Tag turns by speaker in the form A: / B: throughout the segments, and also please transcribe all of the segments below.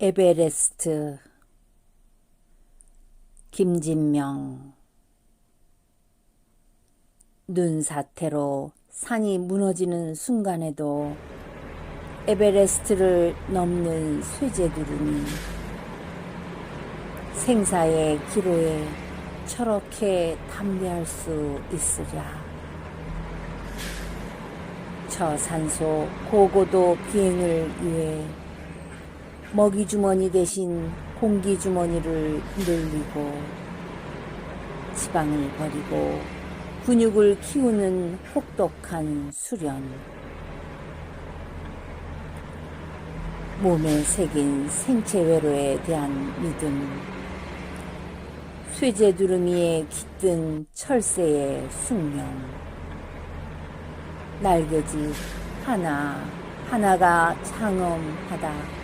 A: 에베레스트 김진명 눈사태로 산이 무너지는 순간에도 에베레스트를 넘는 쇠제두름이 생사의 기로에 저렇게 담대할 수 있으랴. 저 산소 고고도 비행을 위해 먹이주머니 대신 공기주머니를 늘리고 지방을 버리고 근육을 키우는 혹독한 수련. 몸에 새긴 생체 외로에 대한 믿음. 쇠제 두루미에 깃든 철새의 숙명. 날개짓 하나 하나가 장엄하다.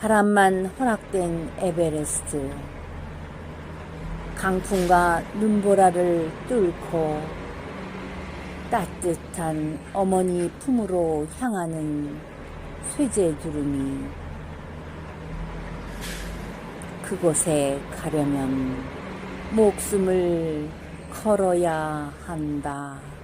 A: 바람만 허락된 에베레스트. 강풍과 눈보라를 뚫고 따뜻한 어머니 품으로 향하는 쇠제 두름이 그곳에 가려면 목숨을 걸어야 한다.